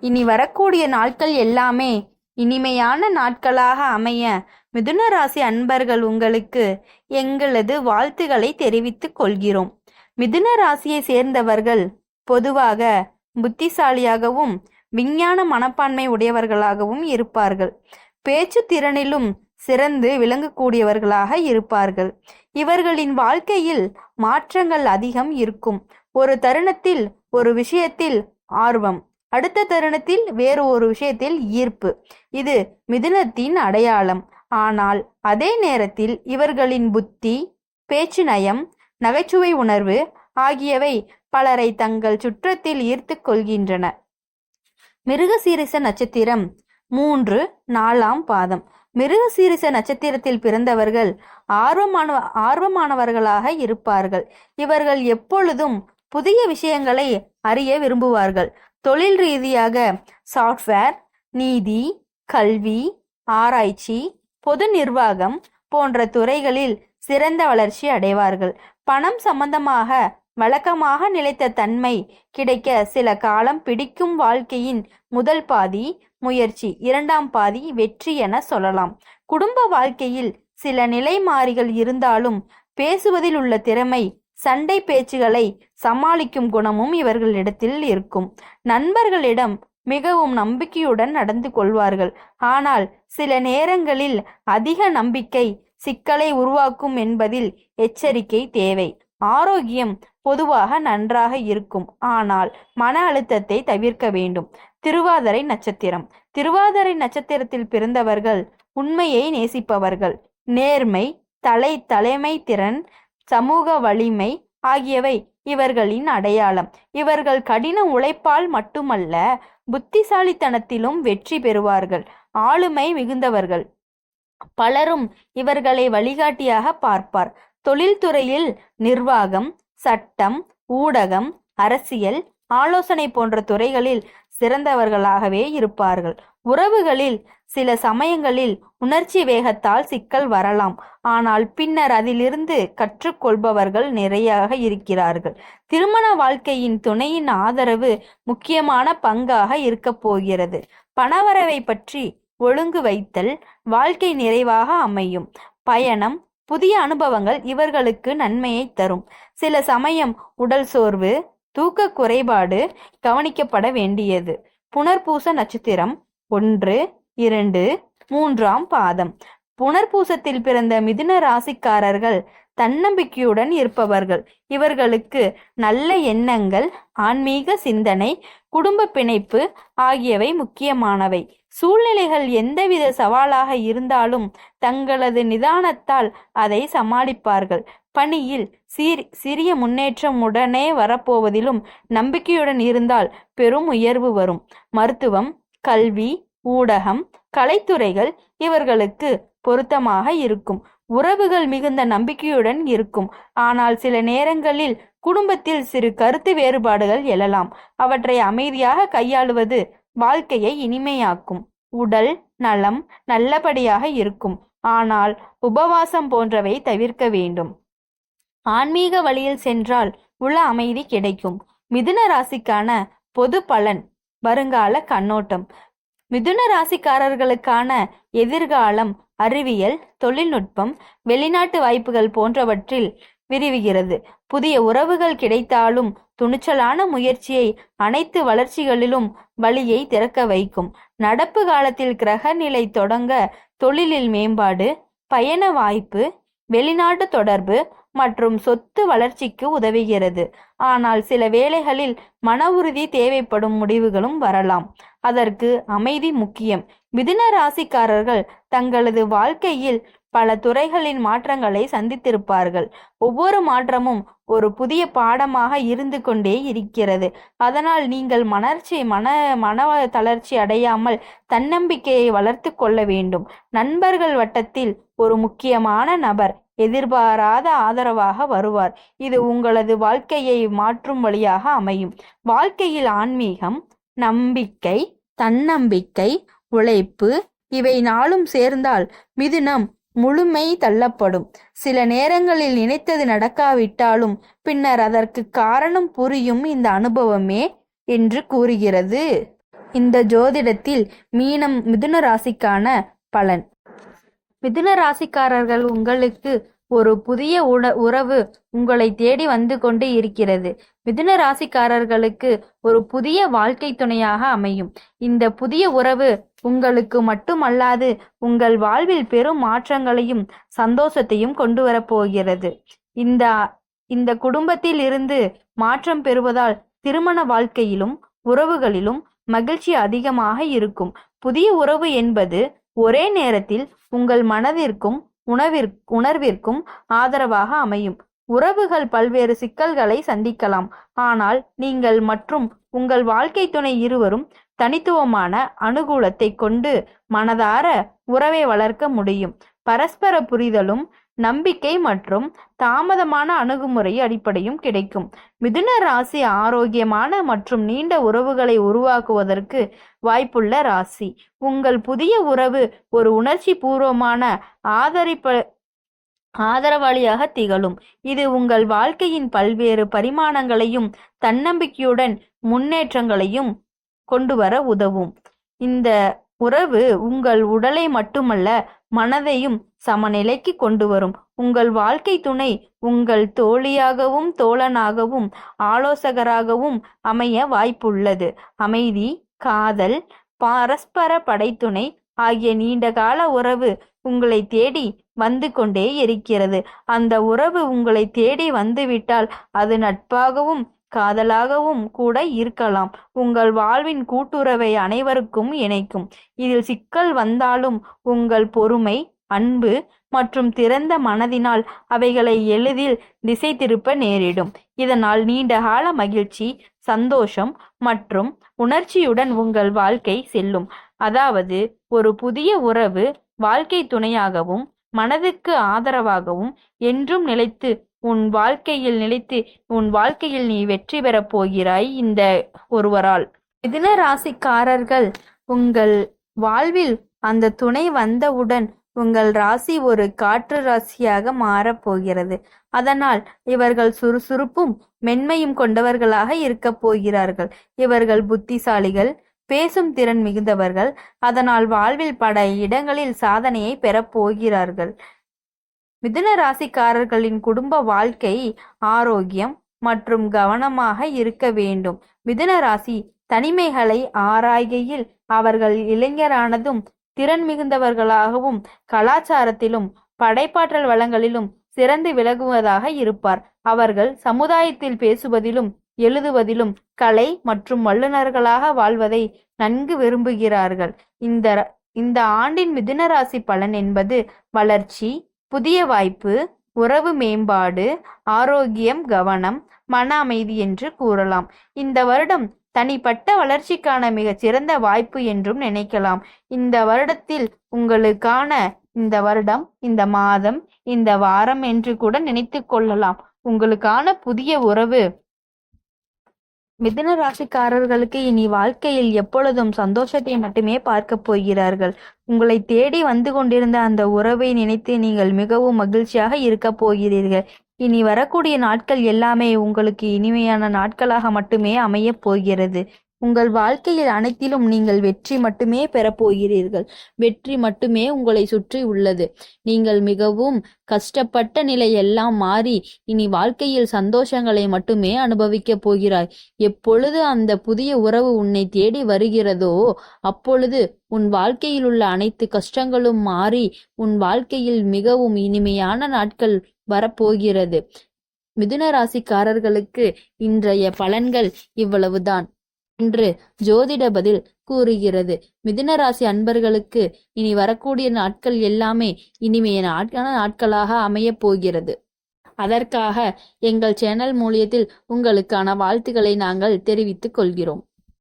இனி வரக்கூடிய நாட்கள் எல்லாமே இனிமையான நாட்களாக அமைய மிதுன ராசி அன்பர்கள் உங்களுக்கு எங்களது வாழ்த்துக்களை தெரிவித்துக் கொள்கிறோம். மிதுன ராசியை சேர்ந்தவர்கள் பொதுவாக புத்திசாலியாகவும் விஞ்ஞான மனப்பான்மை உடையவர்களாகவும் இருப்பார்கள். பேச்சு திறனிலும் சிறந்து விளங்கக்கூடியவர்களாக இருப்பார்கள். இவர்களின் வாழ்க்கையில் மாற்றங்கள் அதிகம் இருக்கும். ஒரு தருணத்தில் ஒரு விஷயத்தில் ஆர்வம். அடுத்த தருணத்தில் வேறு ஒரு விஷயத்தில் ஈர்ப்பு. இது மிதுனத்தின் அடையாளம். ஆனால் அதே நேரத்தில் இவர்களின் புத்தி பேச்சு நயம் நகைச்சுவை உணர்வு ஆகியவை பலரை தங்கள் சுற்றத்தில் ஈர்த்து கொள்கின்றன. மிருகசீரிச நட்சத்திரம் மூன்று நாலாம் பாதம். மிருகசீரிச நட்சத்திரத்தில் பிறந்தவர்கள் ஆர்வமான ஆர்வமானவர்களாக இருப்பார்கள். இவர்கள் எப்பொழுதும் புதிய விஷயங்களை அறிய விரும்புவார்கள். தொழில் ரீதியாக சாஃப்ட்வேர் நீதி கல்வி ஆராய்ச்சி பொது நிர்வாகம் போன்ற துறைகளில் சிறந்த வளர்ச்சி அடைவார்கள். பணம் சம்பந்தமாக வழக்கமாக நிலைத்த தன்மை கிடைக்க சில காலம் பிடிக்கும் வாழ்க்கையின் முதல் பாதி முயற்சி இரண்டாம் பாதி வெற்றி என சொல்லலாம். குடும்ப வாழ்க்கையில் சில நிலைமாறிகள் இருந்தாலும் பேசுவதில் உள்ள திறமை சண்டை பேச்சுகளை சமாளிக்கும் குணமும் இவர்களிடத்தில் இருக்கும். நண்பர்களிடம் மிகவும் நம்பிக்கையுடன் நடந்து கொள்வார்கள். ஆனால் சில நேரங்களில் அதிக நம்பிக்கை சிக்கலை உருவாக்கும் என்பதில் எச்சரிக்கை தேவை. ஆரோக்கியம் பொதுவாக நன்றாக இருக்கும். ஆனால் மன அழுத்தத்தை தவிர்க்க வேண்டும். திருவாதிரை நட்சத்திரம். திருவாதிரை நட்சத்திரத்தில் பிறந்தவர்கள் உண்மையை நேசிப்பவர்கள். நேர்மை தலை தலைமை திறன் சமூக வலிமை ஆகியவை இவர்களின் அடையாளம். இவர்கள் கடின உழைப்பால் மட்டுமல்ல புத்திசாலித்தனத்திலும் வெற்றி பெறுவார்கள் ஆளுமை மிகுந்தவர்கள். பலரும் இவர்களை வழிகாட்டியாக பார்ப்பார். தொழில்துறையில் நிர்வாகம் சட்டம் ஊடகம் அரசியல் ஆலோசனை போன்ற துறைகளில் சிறந்தவர்களாகவே இருப்பார்கள். உறவுகளில் சில சமயங்களில் உணர்ச்சி வேகத்தால் சிக்கல் வரலாம். ஆனால் பின்னர் அதிலிருந்து கற்றுக்கொள்பவர்கள் நிறையாக இருக்கிறார்கள். திருமண வாழ்க்கையின் துணையின் ஆதரவு முக்கியமான பங்காக இருக்கப் போகிறது. பணவரவை பற்றி ஒழுங்கு வைத்தல் வாழ்க்கை நிறைவாக அமையும். பயணம் புதிய அனுபவங்கள் இவர்களுக்கு நன்மையை தரும். சில சமயம் உடல் சோர்வு தூக்க குறைபாடு கவனிக்கப்பட வேண்டியது. புனர்பூச நட்சத்திரம் ஒன்று இரண்டு மூன்றாம் பாதம். புனர்பூசத்தில் பிறந்த மிதுன ராசிக்காரர்கள் தன்னம்பிக்கையுடன் இருப்பவர்கள். இவர்களுக்கு நல்ல எண்ணங்கள் ஆன்மீக சிந்தனை குடும்ப பிணைப்பு ஆகியவை முக்கியமானவை. சூழ்நிலைகள் எந்தவித சவாலாக இருந்தாலும் தங்களது நிதானத்தால் அதை சமாளிப்பார்கள். பணியில் சீர் சிறிய முன்னேற்றம் உடனே வரப்போவதிலும் நம்பிக்கையுடன் இருந்தால் பெரும் உயர்வு வரும். மருத்துவம் கல்வி ஊடகம் கலைத்துறைகள் இவர்களுக்கு பொருத்தமாக இருக்கும். உறவுகள் மிகுந்த நம்பிக்கையுடன் இருக்கும். ஆனால் சில நேரங்களில் குடும்பத்தில் சிறு கருத்து வேறுபாடுகள் எழலாம். அவற்றை அமைதியாக கையாளுவது வாழ்க்கையை இனிமையாக்கும். உடல் நலம் நல்லபடியாக இருக்கும். ஆனால் உபவாசம் போன்றவை தவிர்க்க வேண்டும். ஆன்மீக வழியில் சென்றால் உள அமைதி கிடைக்கும். மிதுன ராசிக்கான பொது பலன் வருங்கால கண்ணோட்டம். மிதுன ராசிக்காரர்களுக்கான எதிர்காலம் அறிவியல் தொழில்நுட்பம் வெளிநாட்டு வாய்ப்புகள் போன்றவற்றில் விரிவுகிறது. புதிய உறவுகள் கிடைத்தாலும் துணிச்சலான முயற்சியை அனைத்து வளர்ச்சிகளிலும் வழியை திறக்க வைக்கும். நடப்பு காலத்தில் கிரக நிலை தொடங்க தொழிலில் மேம்பாடு பயண வாய்ப்பு வெளிநாட்டு தொடர்பு மற்றும் சொத்து வளர்ச்சிக்கு உதவுகிறது. ஆனால் சில வேளைகளில் மன உறுதி தேவைப்படும் முடிவுகளும் வரலாம். அதற்கு அமைதி முக்கியம். மிதுன ராசிக்காரர்கள் தங்களது வாழ்க்கையில் பல துறைகளின் மாற்றங்களை சந்தித்திருப்பார்கள். ஒவ்வொரு மாற்றமும் ஒரு புதிய பாடமாக இருந்து கொண்டே இருக்கிறது. அதனால் நீங்கள் மணர்ச்சி மன மன தளர்ச்சி அடையாமல் தன்னம்பிக்கையை வளர்த்து கொள்ள வேண்டும். நண்பர்கள் வட்டத்தில் ஒரு முக்கியமான நபர் எதிர்பாராத ஆதரவாக வருவார். இது உங்களது வாழ்க்கையை மாற்றும் வழியாக அமையும். வாழ்க்கையில் ஆன்மீகம் நம்பிக்கை தன்னம்பிக்கை உழைப்பு இவை நாளும் சேர்ந்தால் மிதுனம் முழுமை தள்ளப்படும். சில நேரங்களில் நினைத்தது நடக்காவிட்டாலும் பின்னர் அதற்கு காரணம் புரியும் இந்த அனுபவமே என்று கூறுகிறது. இந்த ஜோதிடத்தில் மீனம் மிதுன ராசிக்கான பலன். மிதுன ராசிக்காரர்கள் உங்களுக்கு ஒரு புதிய உண உறவு உங்களை தேடி வந்து கொண்டு இருக்கிறது. மிதுன ராசிக்காரர்களுக்கு ஒரு புதிய வாழ்க்கை துணையாக அமையும். இந்த புதிய உறவு உங்களுக்கு மட்டுமல்லாது உங்கள் வாழ்வில் பெரும் மாற்றங்களையும் சந்தோஷத்தையும் கொண்டு வரப்போகிறது இந்த இந்த குடும்பத்தில் இருந்து மாற்றம் பெறுவதால் திருமண வாழ்க்கையிலும் உறவுகளிலும் மகிழ்ச்சி அதிகமாக இருக்கும். புதிய உறவு என்பது ஒரே நேரத்தில் உங்கள் மனதிற்கும் உணவிற் உணர்விற்கும் ஆதரவாக அமையும். உறவுகள் பல்வேறு சிக்கல்களை சந்திக்கலாம். ஆனால் நீங்கள் மற்றும் உங்கள் வாழ்க்கை துணை இருவரும் தனித்துவமான அனுகூலத்தை கொண்டு மனதார உறவை வளர்க்க முடியும். பரஸ்பர புரிதலும் நம்பிக்கை மற்றும் தாமதமான அணுகுமுறை அடிப்படையும் கிடைக்கும். மிதுன ராசி ஆரோக்கியமான மற்றும் நீண்ட உறவுகளை உருவாக்குவதற்கு வாய்ப்புள்ள ராசி. உங்கள் புதிய உறவு ஒரு உணர்ச்சி பூர்வமான ஆதரிப்ப ஆதரவாளியாக திகழும். இது உங்கள் வாழ்க்கையின் பல்வேறு பரிமாணங்களையும் தன்னம்பிக்கையுடன் முன்னேற்றங்களையும் கொண்டு வர உதவும். இந்த உறவு உங்கள் உடலை மட்டுமல்ல மனதையும் சமநிலைக்கு கொண்டு வரும் உங்கள் வாழ்க்கை துணை உங்கள் தோழியாகவும் தோழனாகவும் ஆலோசகராகவும் அமைய வாய்ப்புள்ளது. அமைதி காதல் பரஸ்பர படைத்துணை ஆகிய நீண்டகால உறவு உங்களை தேடி வந்து கொண்டே இருக்கிறது. அந்த உறவு உங்களை தேடி வந்துவிட்டால் அது நட்பாகவும் காதலாகவும் கூட இருக்கலாம். உங்கள் வாழ்வின் கூட்டுறவை அனைவருக்கும் இணைக்கும். இதில் சிக்கல் வந்தாலும் உங்கள் பொறுமை அன்பு மற்றும் திறந்த மனதினால் அவைகளை எளிதில் திசை திருப்ப நேரிடும். இதனால் நீண்டகால மகிழ்ச்சி சந்தோஷம் மற்றும் உணர்ச்சியுடன் உங்கள் வாழ்க்கை செல்லும். அதாவது ஒரு புதிய உறவு வாழ்க்கை துணையாகவும் மனதுக்கு ஆதரவாகவும் என்றும் நிலைத்து உன் வாழ்க்கையில் நிலைத்து உன் வாழ்க்கையில் நீ வெற்றி பெறப் போகிறாய் இந்த ஒருவரால். மிதுன ராசிக்காரர்கள் உங்கள் வாழ்வில் அந்த துணை வந்தவுடன் உங்கள் ராசி ஒரு காற்று ராசியாக மாறப்போகிறது அதனால் இவர்கள் சுறுசுறுப்பும் மென்மையும் கொண்டவர்களாக இருக்கப் போகிறார்கள். இவர்கள் புத்திசாலிகள் பேசும் திறன் மிகுந்தவர்கள் அதனால் வாழ்வில் பல இடங்களில் சாதனையை பெறப்போகிறார்கள் மிதுன ராசிக்காரர்களின் குடும்ப வாழ்க்கை ஆரோக்கியம் மற்றும் கவனமாக இருக்க வேண்டும். மிதுன ராசி தனிமைகளை ஆராய்கையில் அவர்கள் இளைஞரானதும் திறன் மிகுந்தவர்களாகவும் கலாச்சாரத்திலும் படைப்பாற்றல் வளங்களிலும் சிறந்து விளங்குவதாக இருப்பார். அவர்கள் சமுதாயத்தில் பேசுவதிலும் எழுதுவதிலும் கலை மற்றும் வல்லுநர்களாக வாழ்வதை நன்கு விரும்புகிறார்கள். இந்த இந்த ஆண்டின் மிதுனராசி பலன் என்பது வளர்ச்சி புதிய வாய்ப்பு உறவு மேம்பாடு ஆரோக்கியம் கவனம் மன அமைதி என்று கூறலாம். இந்த வருடம் தனிப்பட்ட வளர்ச்சிக்கான மிகச் சிறந்த வாய்ப்பு என்றும் நினைக்கலாம். இந்த வருடத்தில் உங்களுக்கான இந்த வருடம் இந்த மாதம் இந்த வாரம் என்று கூட நினைத்து கொள்ளலாம். உங்களுக்கான புதிய உறவு மிதுன ராசிக்காரர்களுக்கு இனி வாழ்க்கையில் எப்பொழுதும் சந்தோஷத்தை மட்டுமே பார்க்க போகிறார்கள். உங்களை தேடி வந்து கொண்டிருந்த அந்த உறவை நினைத்து நீங்கள் மிகவும் மகிழ்ச்சியாக இருக்க போகிறீர்கள். இனி வரக்கூடிய நாட்கள் எல்லாமே உங்களுக்கு இனிமையான நாட்களாக மட்டுமே அமையப் போகிறது. உங்கள் வாழ்க்கையில் அனைத்திலும் நீங்கள் வெற்றி மட்டுமே பெறப்போகிறீர்கள் வெற்றி மட்டுமே உங்களை சுற்றி உள்ளது. நீங்கள் மிகவும் கஷ்டப்பட்ட நிலை எல்லாம் மாறி இனி வாழ்க்கையில் சந்தோஷங்களை மட்டுமே அனுபவிக்கப் போகிறாய். எப்பொழுது அந்த புதிய உறவு உன்னை தேடி வருகிறதோ அப்பொழுது உன் வாழ்க்கையில் உள்ள அனைத்து கஷ்டங்களும் மாறி உன் வாழ்க்கையில் மிகவும் இனிமையான நாட்கள் வரப்போகிறது மிதுன ராசிக்காரர்களுக்கு இன்றைய பலன்கள் இவ்வளவுதான். என்று ஜோதிட பதில் கூறுகிறது. மிதுன ராசி அன்பர்களுக்கு இனி வரக்கூடிய நாட்கள் எல்லாமே இனிமே நாட்கான நாட்களாக அமையப் போகிறது. அதற்காக எங்கள் சேனல் மூலியத்தில் உங்களுக்கான வாழ்த்துக்களை நாங்கள் தெரிவித்துக் கொள்கிறோம்.